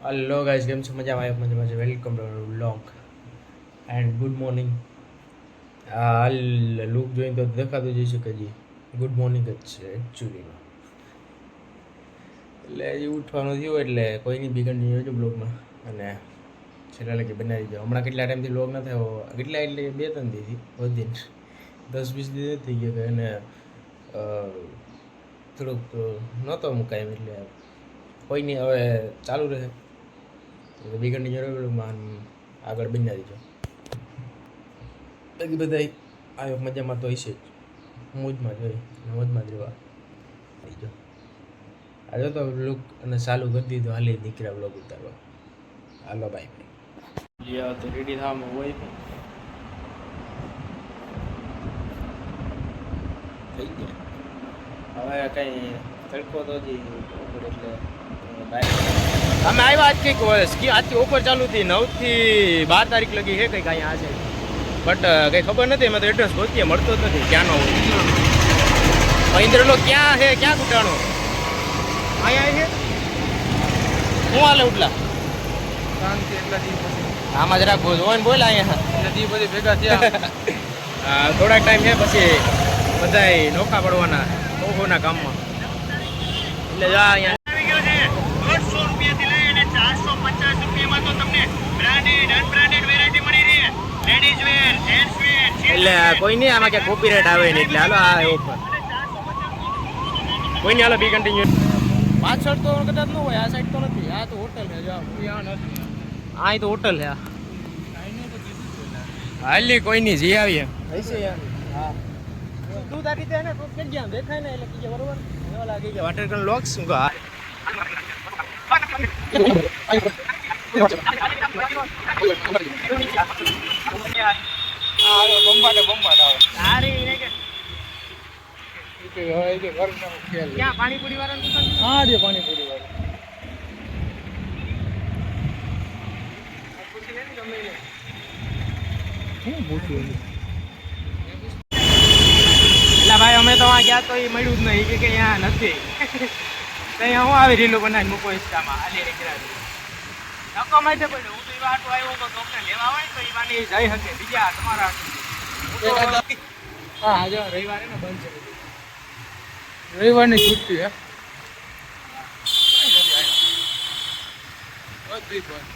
Hello guys કેમ છો? મજામાં? આવ્યો મજામાં છે. Welcome to vlog and good morning હાલ લુક જોઈને તો દેખાતું જઈ શકે જી ગુડ મોર્નિંગ જ છે એકચ્યુઅલીમાં એટલે હજી ઉઠવાનું થયું એટલે કોઈની બી કન્ટિન્યુ છે બ્લોગમાં અને છેલ્લા લગી બનાવી દો હમણાં કેટલા ટાઈમથી બ્લોગ ન થયો? કેટલા એટલે બે ત્રણ દીધી વધીને દસ વીસ દિવસ થઈ ગયા કે અને થોડુંક નહોતો મુકાય એટલે કોઈ નહીં, હવે ચાલુ રહે. એટલે બી કન્ટિન્યુ રેગ્યુલરમાં આગળ બની દીધો બાકી બધા આવ્યો મજામાં તો હશે જ. મોજમાં જ હોય. અને મોજમાં જ રહેવા. થઈ જાઓ આજે તો લુક અને ચાલુ કરી દીધું હાલી દીકરા બ્લોગ ઉતારવા. હાલો બાય બાય તો રેડી થવામાં હોય થઈ ગયા. હવે કઈ તડકો તો હજી એટલે એટલે અમે આવ્યા આજ કંઈક સ્કી આજથી ઓફર ચાલુ હતી નવથી બાર તારીખ લગી છે કંઈક અહીંયા આજે. બટ કંઈ ખબર નથી એમાં તો એડ્રેસ ગોતીએ મળતો જ નથી ક્યાંનો મહિન્દ્રનો ક્યાં છે ક્યાં ઘૂંટાણો? અહીંયા છે? શું હાલે ઉટલા શાંતિ એટલા દી પછી. આમાં જરાક બોલ અહીંયા. નદી બધી ભેગા થયા. થોડાક ટાઈમ છે પછી બધાય નોખા પડવાના ઓહોના કામમાં એટલે જા અહીંયા દોઢસો રૂપિયાથી લઈને ચારસો પચાસ રૂપિયામાં તો તમને બ્રાન્ડેડ અનબ્રાન્ડેડ વેરાયટી મળી રહી છે લેડીઝ વેર જેન્ટ્સ વેર એટલે કોઈ નહીં આમાં ક્યાં કોપીરાઇટ આવે નહીં એટલે હાલો આ ઓફર કોઈ નહીં હાલો બી કન્ટિન્યુ પાછળ તો કદાચ ન હોય આ સાઈડ તો નથી આ તો હોટલ છે જો. આ નથી. આ તો હોટલ છે હાલી કોઈ નહીં જી આવીએ. હશે યાર. હા. તું તારી રીતે ને કોક જગ્યા દેખાય ને એટલે કીજે બરોબર. એવા લાગે કે વાટર કન લોક શું કા બંબાટે બંબાટ આવે. સારી કે ક્યાં પાણીપુરી વાળાની દુકાન હા રે પાણીપુરી વાળું. એટલે ભાઈ અમે તો આ ગયા તો એ મળ્યું જ નહીં કે અહીંયા નથી. અહીંયા હું આવી રીલો બનાવી મૂકો ઇન્સ્ટામાં આલી નીકળ્યા ધક્કો ની? પડ્યો હું તો એવા આટો આવ્યો તો તમને લેવા આવે તો એ બાની જઈ શકે બીજા તમારા હા હા જો રવિવારે ને બંધ છે રવિવારની છુટ્ટી હે? બધી બંધ.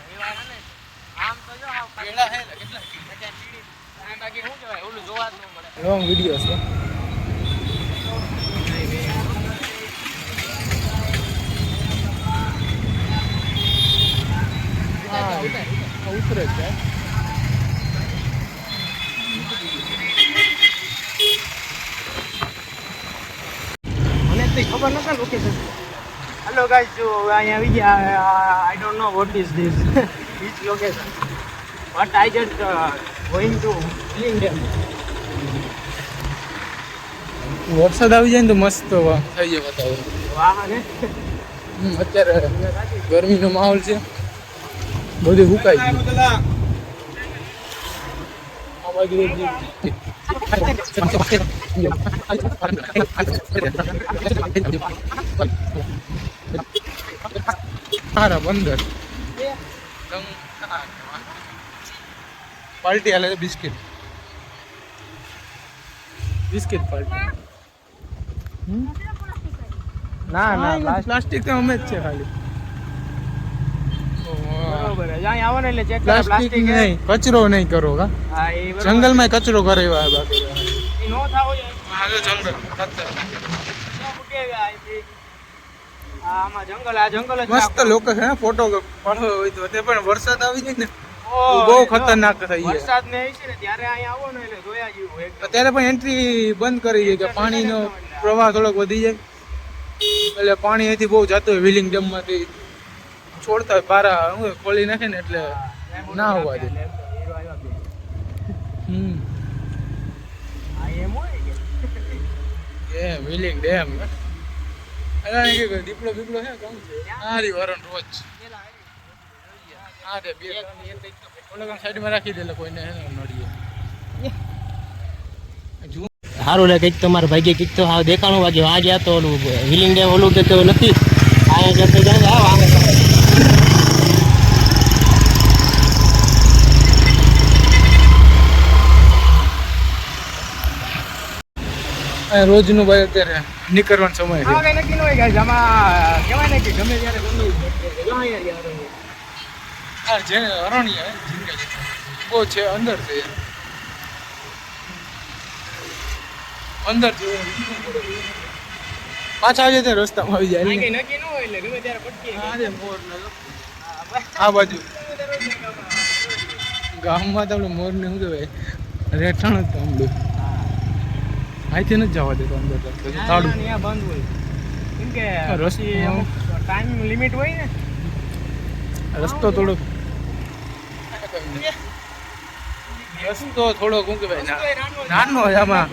રવિવારે ને? આમ તો જો હાવ હે કેટલા જગ્યા પીળી. આ બાકી શું કહેવાય? ઓલું જોવા જ ન મળે. લોંગ વીડિયો છે. તો ખબર નતા લોકેશન હેલો ગાઈસ જો અહીંયા આવી ગયા I don't know what is this which location but I just going to healing dam વરસાદ આવી જાય ને તો મસ્ત થઈ જાય વાતાવરણ. વાહ ને અત્યારે ગરમીનો માહોલ છે. બધું હુકાઈ ગયું. સારા બંદર. પાર્ટી હાલે બિસ્કિટ. Biscuit party. ના ના પ્લાસ્ટિક. તો અમે જ છે ખાલી. બરોબર છે. આવો ને એટલે ચેક કરે પ્લાસ્ટિક નહીં કચરો નહીં કરો કા? હા એ બરોબર. જંગલમાં કચરો કરે એવા બાકી. એ નો થાવો આગળ જંગલ ક્યાં મૂકી આવ્યા અહીંથી? આ આમાં જંગલ આ જંગલ મસ્ત લોકો છે ફોટો પાડવો હોય તો. તે પણ વરસાદ આવી જાય ને બહુ ખતરનાક થઈ જાય વરસાદ ને છે ને ત્યારે અહીંયા આવો ને એટલે જોયા જેવું એકદમ. અત્યારે પણ એન્ટ્રી બંધ કરી છે કે પાણીનો પ્રવાહ થોડોક વધી જાય. એટલે પાણી અહીંથી બહુ જતું હોય વિલિંગ ડેમમાંથી. છોડતા હોય પારા શું ખોલી નાખે ને એટલે ના હોવા દે. હમ. એમ? Willing dam. અરે કે દીપડો બીપડો હે કોણ છે? આરી વરણ રોજ. હા તે બે ત્રણ સાઈડમાં રાખી દે કોઈને હે ને નડીએ સારું લે કંઈક તમારા ભાગ્ય કંઈક તો હા દેખાણું વાગ્યું. આ ગયા તો ઓલું વિલિંગ ડેમ ઓલું કે તો નથી. આ જતો જાય આવ. રોજનું ભાઈ અત્યારે નીકળવાનો સમય છે. કઈ નક્કી ન હોય. આમાં કહેવાય ને કે ગમે ત્યારે ગમે જાય. જો અરણ્ય જિંદગી બહુ છે અંદર છે. અંદર પાછા આવી જાય રસ્તામાં આવી જાય. નક્કી ન હોય એટલે ગમે ત્યારે પટકી આ મોર આ બાજુ. ગામમાં તમને મોર ને શું કહેવાય? રહેઠાણ જ ગામડું અહીંથી નથી જવા દેતો અંદર તાળું અહીંયા બંધ હોય. કેમ કે રસ્તી અમુક ટાઈમ લિમિટ હોય ને. રસ્તો થોડોક રસ્તો થોડોક શું કહેવાય? ના નાનો આમાં.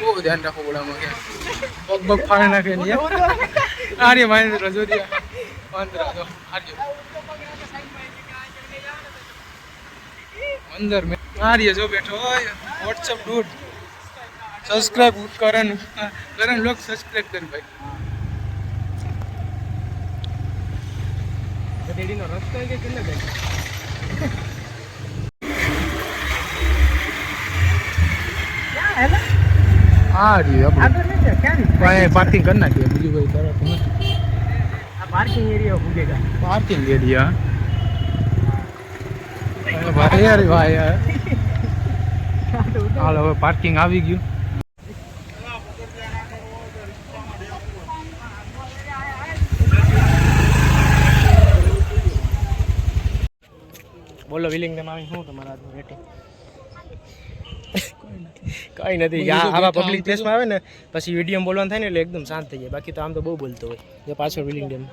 બહુ ધ્યાન રાખવું પડે આમાં કે. પગ પગ ફાડી નાખે ને આર્ય મહેન્દ્ર રજો આર્ય અંદર મે- આર્ય જો બેઠો હોય. What's up dude subscribe Karan Karan લોક સબસ્ક્રાઇબ કરી ભાઈ. ગધેડીનો રસ્તો કે કેટલે આપણે. આગળ નથી ક્યાં પાસે પાર્કિંગ કરી નાખીએ બીજું કોઈ તરફ નથી. આ પાર્કિંગ એરિયા ભૂગેગા પાર્કિંગ એરિયા ભાઈ યાર ભાઈ યાર. હાલ હવે પાર્કિંગ આવી ગયું. બોલો વિલિંગ ને મામી શું તમારા આજનું રેટિંગ કઈ નથી. આવા પબ્લિક પ્લેસમાં આવે ને પછી વીડિયો બોલવાનું થાય ને એટલે એકદમ શાંત થઈ જાય. બાકી તો આમ તો બહુ બોલતો હોય. જે પાછળ વિલિંગ ડેમ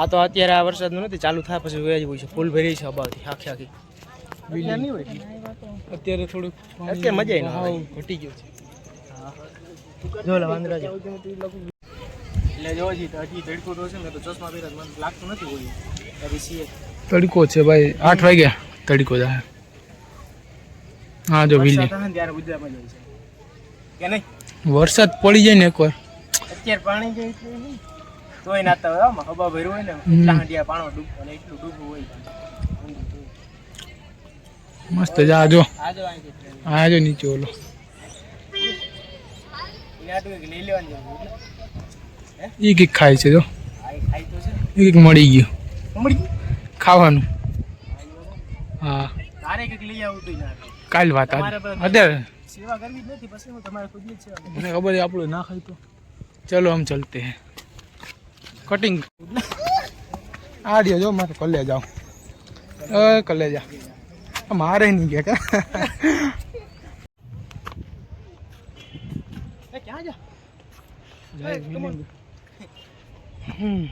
આ તો અત્યારે આ વરસાદનું નથી ચાલુ થાય પછી વયા હોય છે. ફૂલ ભરી છે અબાવથી આખી આખી. અત્યારે નહીં હોય અત્યારે થોડુંક અત્યારે મજા આવે. હાવ ઘટી ગયું છે. જો વાંદરા જો. એટલે જો હજી તો હજી તડકો તો છે ને તો ચશ્મા પહેરા મને લાગતું નથી હોય પછી સીએ તડકો છે ભાઈ. આઠ વાગ્યા તડકો જાય હા જો વીલી વરસાદ ને પડી જાય ને એકવાર. અત્યારે પાણી જાય તોય નાતા હોય આમાં હવા ભર્યું હોય ને હમ. પાણો ડૂબ ને એટલું ડૂબવું હોય. મસ્ત જા આજો આજો નીચે ઓલો. આટલું કંઈક ખાય છે જો. તો એ કંઈક મળી ગયું. મળી ગયું? ખાવાનું? હા. તારે કંઈક લઈ આવવું કાલ વાત. અત્યારે? સેવા કરવી જ નથી પછી હું તમારે ખુદની જ સેવા મને ખબર છે આપણું ના ખાય તો. ચલો આમ ચલતે હે. કટિંગ આ રહ્યો જો મારે કલે જાઓ અ કલે જા મારે નહીં કે. ક્યાં જા? જાય હમ.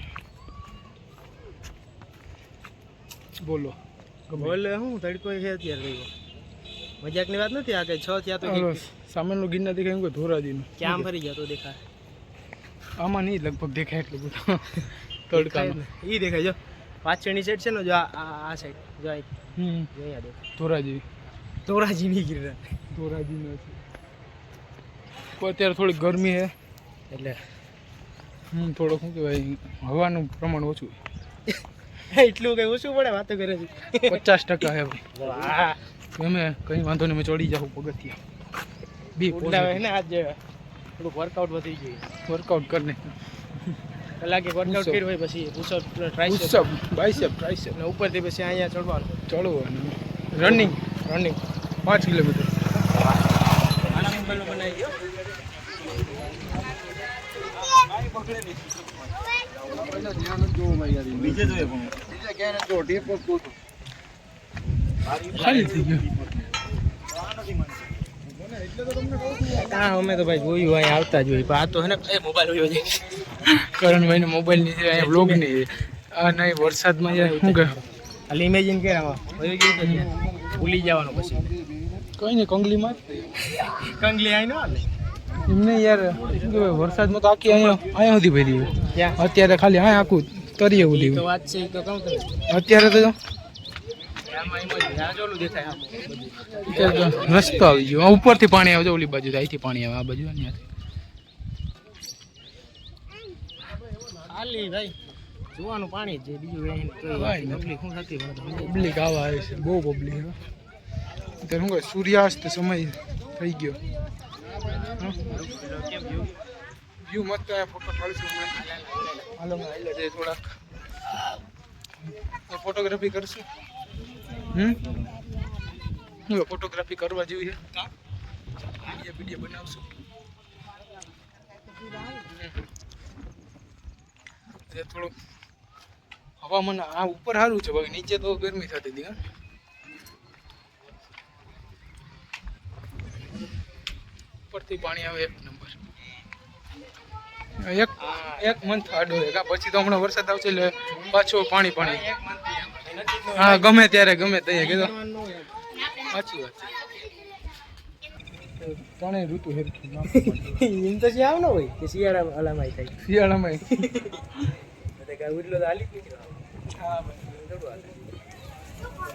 બોલો. બોલે હું? તડકો છે અત્યારે રહ્યો. મજાકની વાત નથી? આ કઈ છ થયા તો સામેનું ગિરના દેખાય એમ કે ધોરાજીનું. ક્યાં ફરી ગયા તો દેખાય? આમાં નહીં લગભગ દેખાય એટલું બધું. તડકા એ દેખાય. જો પાછળની સાઈડ છે ને જો આ સાઈડ જો અહીં અહીંયા દેખાય. ધોરાજી ધોરાજી ની ગિરનાર ધોરાજીનું છે અત્યારે થોડી ગરમી છે. એટલે. હમ થોડું શું કહેવાય હવાનું પ્રમાણ ઓછું એટલું કઈ ઓછું પડે વાતો કરે છે પચાસ ટકા હે અમે કંઈ વાંધો નહીં મેં ચડી જાઉં પગથિયા. બી હોય ને આજ થોડુંક વર્કઆઉટ વધી ગયું. વર્કઆઉટ કરીને કલાકે વર્કઆઉટ કર્યું હોય પછી પુશઅપ ટ્રાય ઉત્સવ બાઇસેપ ટ્રાઇસેપ અને ઉપરથી પછી અહીંયા ચડવાનું. ચડવું રનિંગ રનિંગ પાંચ કિલોમીટર. બનાવી ગયો ગયું હા અમે તો ભાઈ જોયું અહીંયા આવતા જ હોય. પણ આ તો હે ને મોબાઈલ હોયો છે કરણભાઈને મોબાઈલની છે અહીંયા બ્લોગની છે આ નહીં વરસાદમાં યાર શું કહે ખાલી ઇમેજિન કે. ભૂલી જવાનું પછી. કંઈ નહીં કંગલીમાં કંગલી આવી નો હાલે એમને યાર વરસાદમાં તો આખી અહીંયા અહીંયા સુધી ભરી હોય. અત્યારે ખાલી અહીંયા આખું તરીએ એવું તને અત્યારે તો રસ્તો આવી ગયો. ઉપરથી પાણી આવે છે ઓલી બાજુ અહીંથી પાણી આવે આ બાજુ જોવાનું પાણી છે. બીજું શું થતી પબ્લિક આવા આવે છે બહુ પબ્લિક અત્યારે શું સૂર્યાસ્ત સમય થઈ ગયો. વ્યૂ મસ્ત આવ્યા ફોટો પાડીશું. હાલો હાલ્યા જઈએ થોડાક. ફોટોગ્રાફી કરશું. હમ? ફોટોગ્રાફી કરવા જેવી છે. વીડિયો બનાવશું. થોડું હવામાન આ ઉપર સારું છે, બાકી નીચે તો ગરમી થતી હતી ઉપરથી પાણી આવે એક નંબર. એક એક મંથ આડો છે. પછી તો હમણાં વરસાદ આવશે એટલે પાછો પાણી પાણી. હા ગમે ત્યારે ગમે તે કીધું. સાચી વાત છે. ત્રણેય ઋતુ હેરખી એમ તો આવ ને હોય કે શિયાળા અલામાય થાય. શિયાળામાં ઉડલો તો હાલી હા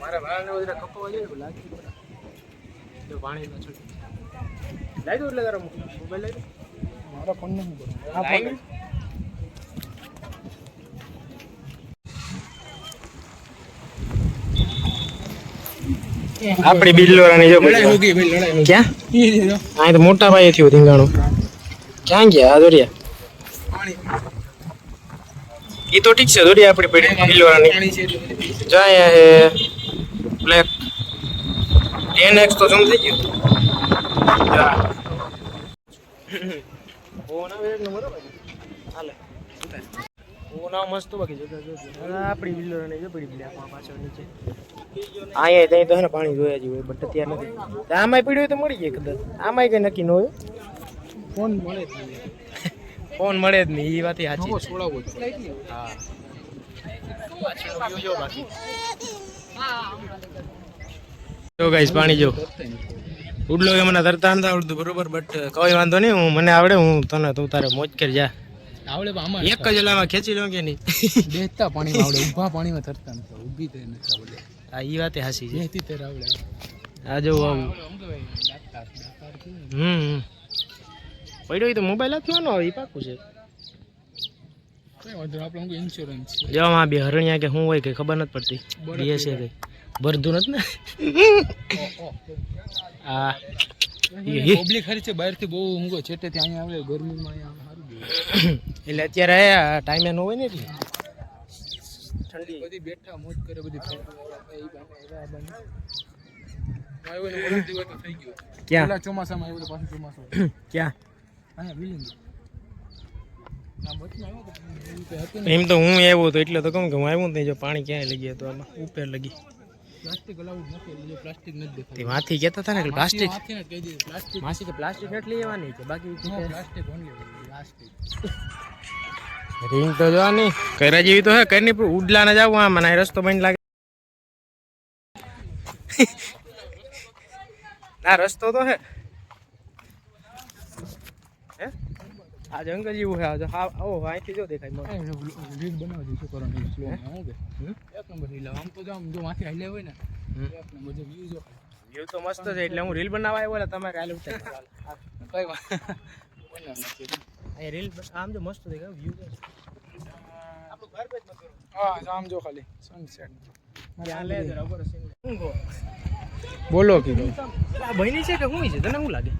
મારા વાળને બધા કપાવા જાય લાગી પાણી ન છૂટે. લાઈ દો એટલે તારો મોબાઈલ લઈ દો. મારા ફોન નહીં આ ફોન આપડી બિલ્લોરાની જો. ક્યાં? અહીં તો મોટા ભાઈ થયું ધીંગાણું. ક્યાં ગયા? આ દોરિયા. એ તો ઠીક છે દોરિયા આપણી પડી બિલ્લોરાની. જાય હે બ્લેક. ટેન એક્સ તો જમ થઈ ગયું. મસ્ત બાકી જો જો આપણી બિલ્લોરાની જો પડી અહીંયા ત્યાં ને પાણી જોયા જેવું હોય બટ અત્યારે નથી આમાંય પડ્યું તો મળી જાય કદાચ આમાંય કઈ નક્કી ન હોય ફોન મળે જ નહીં. ફોન મળે જ નહીં એ વાત સાચી નવો હા જો જો ગાઈસ, પાણી જો ઉડલો કે મને તરતા નથી આવડતું બરોબર? બટ કોઈ વાંધો નહીં હું મને આવડે હું તને તું તારે મોજ કરી જા. આવડે પણ આમાં એક જ એલામાં ખેંચી લો કે નહીં? બેસતા પાણીમાં આવડે ઊભા પાણીમાં તરતા નથી ઊભી તે નથી આવડે. આ ઈ વાતે હાસી છે. બેહતી તે આવડે. આ જો કેવું? હમ હમ. પડ્યો હોય તો મોબાઈલ હાથમાં ન આવે એ પાકું છે. જો આમાં બે હરણિયા કે શું હોય કે ખબર નથી પડતી. બીએસએ કઈ. ભરતું નથી ને? આ પબ્લિક ખરી છે બહારથી બહુ ઊંઘો છે તે ત્યાં આવે ગરમીમાં અહીંયા સારું એટલે અત્યારે આ ટાઈમે ન હોય ને એટલે. ઠંડી. બધી બેઠા મોજ કરે બધી ક્યાં? ચોમાસામાં આવ્યો પાછું ચોમાસું. ક્યાં? અહીંયા વિલિંગ એમ તો હું આવ્યો હતો એટલે તો કહું કે હું આવ્યો નહીં જો પાણી ક્યાંય લગી તો આમાં ઉપર લગી. પ્લાસ્ટિક અલાઉડ નથી એટલે પ્લાસ્ટિક નથી તે દેખાતું માથી કહેતા હતા ને કે પ્લાસ્ટિક? માથે ને કહી દીધું પ્લાસ્ટિક. માસી કે પ્લાસ્ટિક નથી લેવાની કે બાકી પ્લાસ્ટિક ઓનલી પ્લાસ્ટિક. રીંગ તો જોવાની. કરા જેવી તો હે કરની નહીં ઉડલા ને જાવ આમ મને રસ્તો બંધ લાગે. ના રસ્તો તો હે. આ જંગલ જેવું હે આજે હા ઓ અહીંથી જો દેખાય મને. રીલ બનાવજો શું કરવાનું સ્લો હું કે? એક નંબર રીલ. આમ તો આમ જો માથે હાલે હોય ને એક નંબર જો વ્યૂ જો વ્યૂ તો મસ્ત છે એટલે હું રીલ બનાવવા આવ્યો એટલે તમે કાલે ઉતાર કઈ વાત એ રીલ આમ જો મસ્ત દેખાય વ્યૂ હા આમ જો ખાલી સનસેટ ત્યાં લે જરા ઉપર કહો? બોલો કીધું આ ભાઈની છે કે શું છે? તને શું લાગે?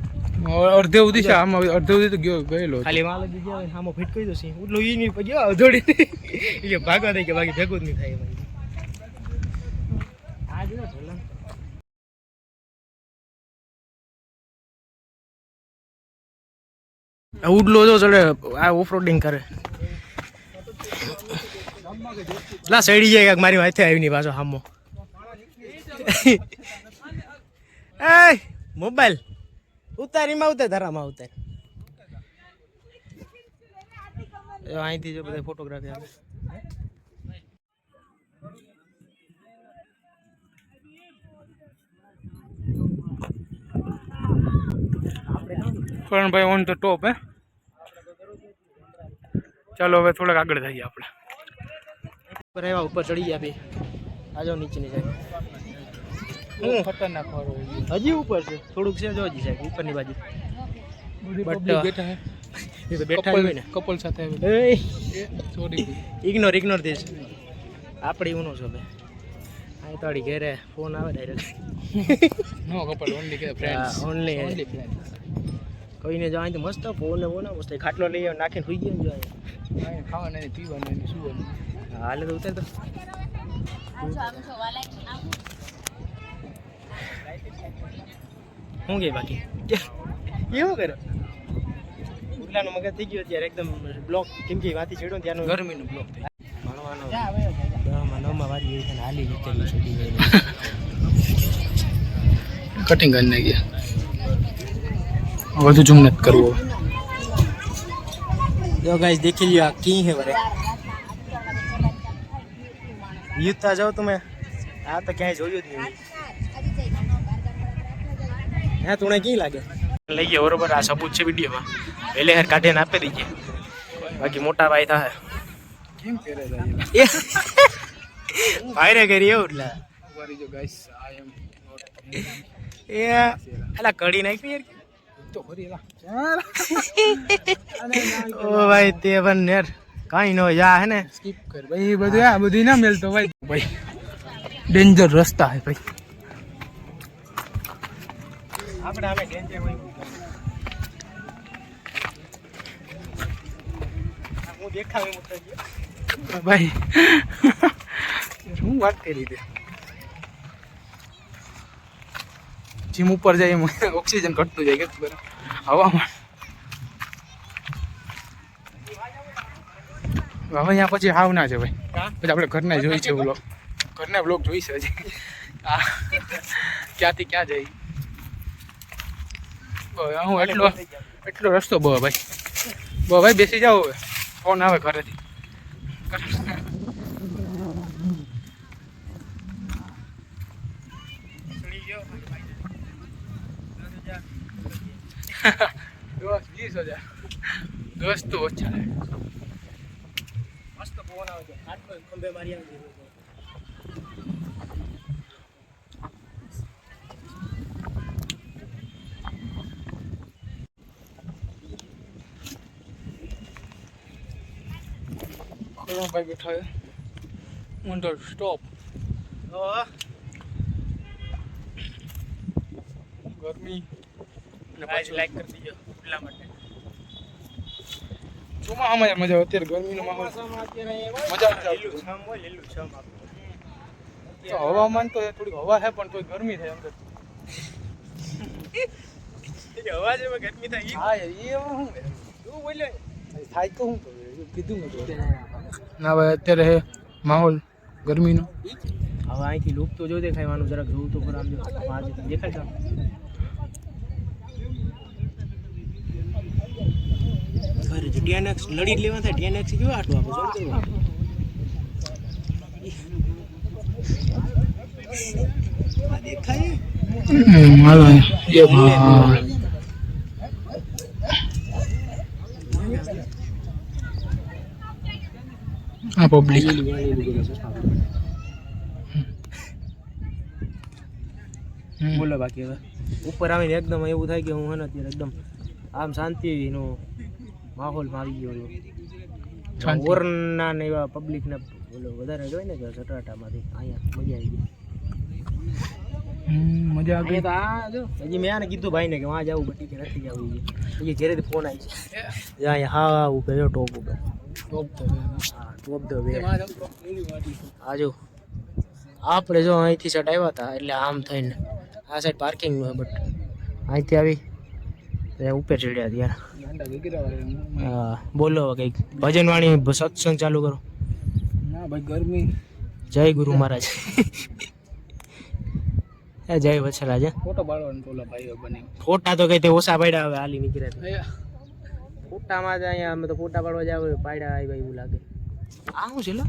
અડધે સુધી છે. આમાં અડધે સુધી તો ગયો ગયેલો. ખાલી માલ લગી ગયો આમાં ફિટ કરી દો છે. ઉડલો ઈ નહીં પગ્યો અધોડી એટલે ભાગવા દે કે બાકી ભેગું જ નહીં થાય એમાં. આ જો ઝોલા ઉડલો જો ચડે, આ ઓફરોડિંગ કરે. લા, સડી જાય મારી માથે આવી ની પાછો હામો. એ, મોબાઈલ. ઉતારીમાં ઉતાર ધરામાં ઉતાર એ અહીંથી જો બધા ફોટોગ્રાફી આવે કરણભાઈ ઓન ધ ટોપ હે? ચાલો હવે થોડાક આગળ જઈએ આપણે. ઉપર આવ્યા ઉપર ચડી ગયા ભાઈ આજો નીચે હું ખતરનાક વાળો હજી ઉપર છે? થોડુંક છે જો હજી સાહેબ ઉપરની બાજુ. બેઠા હે એ તો બેઠા હોય ને. કપલ સાથે આવે એ. સોરી. ઇગ્નોર ઇગ્નોર દેશ આપણી ઉનો છો બે આ તો આડી ઘેરે ફોન આવે ડાયરેક્ટ નો કપલ ઓનલી કે ફ્રેન્ડ્સ ઓન્લી ઓન્લી ફ્રેન્ડ્સ કહીને જો અહીં તો મસ્ત ફોન ને મસ્ત ખાટલો લઈ આવ્યો નાખીને સુઈ ગયો ને જો ખાવાનું નહીં પીવાનું નહીં સુવાનું હાલે તો ઉતર તો. શું કે બાકી? એવું કરો. ઉગલાનો મગજ થઈ ગયો ત્યારે એકદમ બ્લોક કેમ કે વાતી ચડ્યો ને ત્યાંનો. ગરમીનું બ્લોક ભણવાનો દસમાં નવમાં વારી ગઈ છે હાલી નીકળી છૂટી ગઈ કટિંગ કરી નાખ્યા વધુ ઝૂમ નથી કરવું. જો ગાઈસ દેખી લ્યો આ કી હે વરે યુતા જાઓ તમે. આ તો ક્યાંય જોયું જ નહીં. હે તુણે કી લાગે? લઈ ગયો બરોબર? આ સબૂત છે વિડીયોમાં પહેલે હેર કાઢીને આપી દઈએ. બાકી મોટા ભાઈ થાય કેમ કરે છે ભાઈ રે કરી એવું એટલે. તમારી જો ગાઈસ આઈ એમ નોટ એ. અલા કડી નાખી યાર. તો ખરી એલા ઓ ભાઈ તે પણ યાર કાંઈ ન હોય જા હે ને. સ્કીપ કર. ભાઈ એ બધું આ બધું ના મેલતો ભાઈ. ભાઈ ડેન્જર રસ્તા હે ભાઈ. આપણે અમે ડેન્જર હોય હું દેખાવી ભાઈ. શું વાત કરી દે જીમ ઉપર જાય એમ ઓક્સિજન ઘટતું જાય કે બરાબર હવામાન. હવે અહીંયા પછી હાવ ના જવાય. પછી આપણે ઘરના જોઈ છે બ્લોગ ઘરના બ્લોગ જોઈ છે હજી. આ ક્યાંથી ક્યાં જાય? હું એટલો એટલો રસ્તો બહુ ભાઈ. બહુ ભાઈ બેસી જાઓ હવે. ફોન આવે ઘરેથી. દસ વીસ હજાર. દસ તો ઓછા મસ્ત પવન આવે છે. આટલો ખંભે મારી આવે ભાઈ બેઠા છે. અંદર સ્ટોપ ગરમી. લાઈક કરી દીજો એટલા માટે. ચોમાસામાં યાર મજા આવે અત્યારે ગરમીનો માહોલ. મજા છમ તો હવામાન તો થોડીક હવા છે પણ તોય ગરમી થાય અંદર. હવા જેવા ગરમી થાય હા યાર એ શું બોલ્યો? થાય તો શું કીધું ના ભાઈ અત્યારે હે માહોલ ગરમીનો. હવે અહીંથી લૂપ તો જો દેખાયવાનું જરાક જોવું તો ખરા આમ જો પાંચ દેખાય છે. જો ટીએનએક્સ લડી લેવા થાય ટીએનએક્સ કેવું આટલું આપણે જોઈ દેવાનું આ દેખાય? એ હા. આ પબ્લિક બોલો બાકી હવે ઉપર આવીને એકદમ એવું થાય કે હું હે અત્યારે એકદમ આમ શાંતિનો માહોલમાં આવી ગયો છું ઓરના ને એવા પબ્લિક ને બોલો વધારે જોઈ ને કે સટરાટામાંથી અહીંયા મજા આવી ગઈ મજા આવી તો આ જો હજી મેં આને કીધું ભાઈને કે વાં જવું બટી કે નથી જવું હજી ઘરેથી ફોન આવી છે હા હા ઉપર ટોપ ઉપર ટોપ ધ વે એમાં જાવ તો લીલી વાટી છે. આ જો આપણે જો અહીંથી સેટ આવ્યા હતા એટલે આમ થઈને. આ સાઈડ પાર્કિંગનું છે બટ અહીંથી આવી ઉપર ચડ્યા ત્યાં ગાંડા હા બોલો કંઈક. ભજન વાણી સત્સંગ ચાલુ કરો. ના ભાઈ ગરમી. જય ગુરુ મહારાજ. જય વત્સરાજ હે. ફોટો પાડવાનો ભાઈઓ બને. ફોટા તો કઈ તે ઓછા પાડ્યા હવે હાલી નીકળ્યા ફોટામાં જ અહીંયા અમે તો ફોટા પાડવા જાવ પાડ્યા આવ્યા એવું લાગે. આ શું છે લો?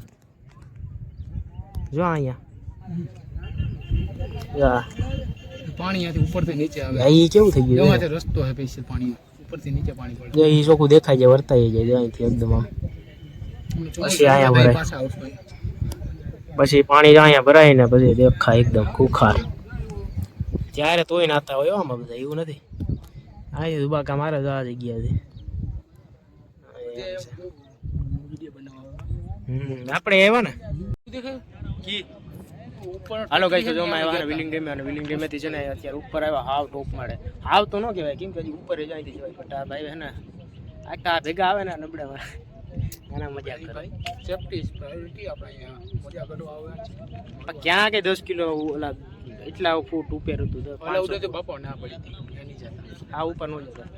જો અહીંયા. પાણી ઉપરથી નીચે આવે. એ કેવું થઈ ગયું રસ્તો છે પૈસે પાણી ઉપરથી નીચે પાણી પડે. એ ચોખ્ખું દેખાય છે વર્તાઈ જાય અહીંથી એકદમ આમ. પછી અહીંયા ભરાય. પછી પાણી અહીંયા ભરાય ને પછી દેખાય એકદમ ખુખાર. ત્યારે તોય નાતા હોય આમાં બધા એવું નથી. આ દુબાકા મારે જ આ જગ્યાથી વીડિયો બનાવવા હમ આપણે આવ્યા ને? દેખાય? કી? ઉપર હાલો ગાઈસ તો જો અમે આવ્યા વિલિંગ ડેમે અને વિલિંગ ડેમેથી છે ને અત્યારે ઉપર આવ્યા હાવ ટોપ મારે હાવ તો ન કહેવાય કેમ કે હજી ઉપર જ આવી જવાય. બટ આ ભાઈ હે ને આખા ભેગા આવે ને નબળામાં. આના મજા કરે. સેફટી પ્રાયોરિટી આપણે મજા કરવા આવે ક્યાં કે દસ કિલો ઓલા એટલા ફૂટ ઉપર હતું તો બાપા ના પડી હતી એની જતા આ ઉપર નો જતા.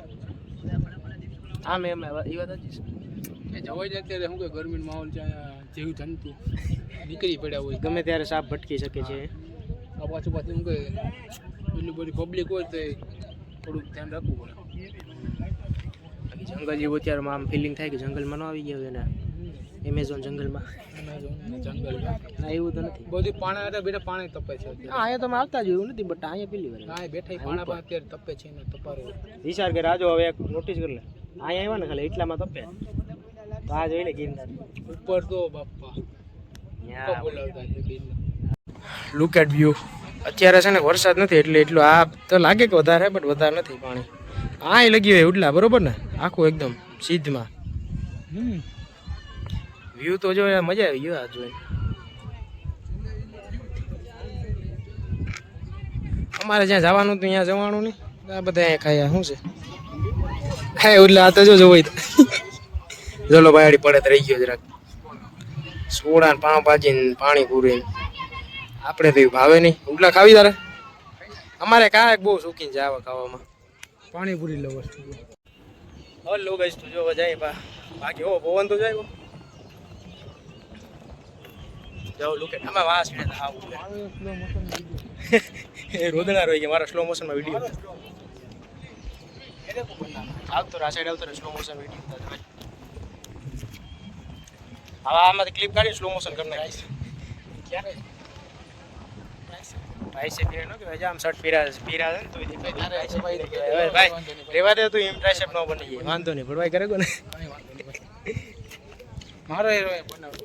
આમ મેં એ વાત હતી જવાય જાય ત્યારે શું કે ગરમીનો માહોલ છે જીવ જંતુ નીકળી પડ્યા હોય. ગમે ત્યારે સાપ ભટકી શકે છે. આ પાછું પાછું શું કે એટલી બધી પબ્લિક હોય તો થોડુંક ધ્યાન રાખવું પડે. જંગલ જેવું અત્યારે આમ ફિલિંગ થાય કે જંગલમાં ન આવી ગયા હોય ને એમેઝોન જંગલમાં. એમેઝોન જંગલ ના એવું તો નથી. બધું પાણા હતા બેટા પાણી તપે છે હા અહીંયા તમે આવતા જ નથી બટ અહીંયા પેલી વાર. ના બેઠા પાણા અત્યારે તપે છે ને તપારે. વિચાર કે રાજો હવે એક નોટિસ કરી લે. અહીંયા આવ્યા ને ખાલી એટલામાં તપે તો આ જોઈ લે ગિરનાર. ઉપર તો બાપા. લુક એટ વ્યૂ અત્યારે છે ને વરસાદ નથી એટલે એટલું આ તો લાગે કે વધારે બટ વધારે નથી પાણી. આ લગી હોય ઉડલા બરોબર ને? આખું એકદમ સીધમાં. હમ. વ્યૂ તો જો મજા આવી ગયો આ જોઈને. અમારે જ્યાં જવાનું હતું ત્યાં જવાનું નહીં. આ બધા અહીંયા ખાયા શું છે? હા એટલે આ તો જો જોઈ ચલો બાયડી પડે તો રહી ગયો જરાક. સોડા ને પાઉંભાજી પાણી પૂરી આપણે તો ભાવે નહીં. ઉડલા ખાવી તારે? અમારે કાંઈક બહુ શોખીન છે આવા ખાવામાં. પાણીપુરી વસ્તુ. હલો ગઈશ તું જોવા જાય બા. બાકી હો પવન તો જાય જાઓ લુકે વાસ આવું રોદણા રોઈ ગયા મારા સ્લો મોશનમાં વીડિયો આવતો સાઈડ આવતો સ્લો મોશન વીડિયો હવે આમાંથી ક્લિપ કાઢી સ્લો મોશન કરી નાખીશ. ક્યારે? ભાઈ છે પીરે નો કે આમ શર્ટ પીરા પીરા છે ને તો દેખાય હવે ભાઈ રેવા દે તું એમ ટ્રાયસેપ ન બની જાય. વાંધો નહીં ભરવાઈ કરે કોને? મારો હીરો બનાવતો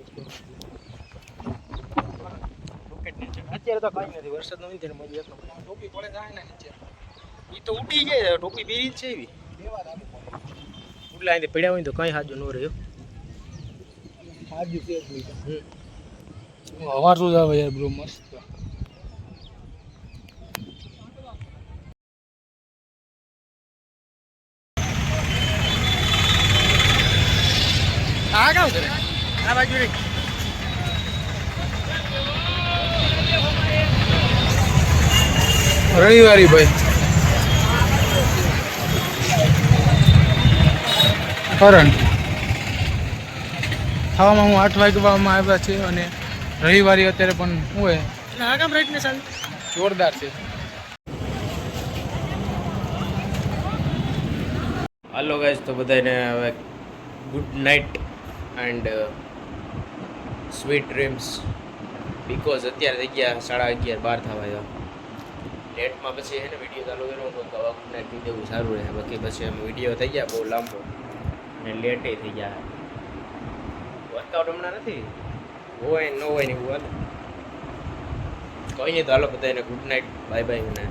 અત્યારે તો કઈ નથી વરસાદ નથી મજા ટોપી પડે જાય ને નીચે? એ તો ઉડી જાય ટોપી પહેરી છે એવી. ઉડલા અહીંથી પડ્યા હોય તો કઈ હાજો ન રહ્યો. હવા શું આવે યાર બ્રો મસ્ત. આ કામ કરે આ બાજુ રે રવિવારી ભાઈ. કરણ. થવામાં હું આઠ વાગવામાં આવ્યા છે અને રવિવારી અત્યારે પણ હું હોય જોરદાર છે. હાલો ગાઈઝ તો બધાને હવે good night and sweet dreams because અત્યારે થઈ ગયા સાડા અગિયાર બાર થવા આવ્યા. લેટમાં પછી એને વીડિયો ચાલુ કર્યો તો ગુડ નાઇટ કહી દેવું સારું રહે. બાકી પછી એમ વીડિયો થઈ ગયા બહુ લાંબો. અને લેટે થઈ ગયા વર્કઆઉટ હમણાં નથી? હોય ન હોય ને એવું હાલે. કંઈ નહીં તો હાલો બધાને ગુડ નાઇટ બાય બાય અને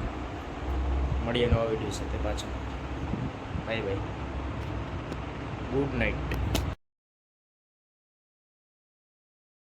મળીએ નવા વીડિયો સાથે પાછો. Bye bye good night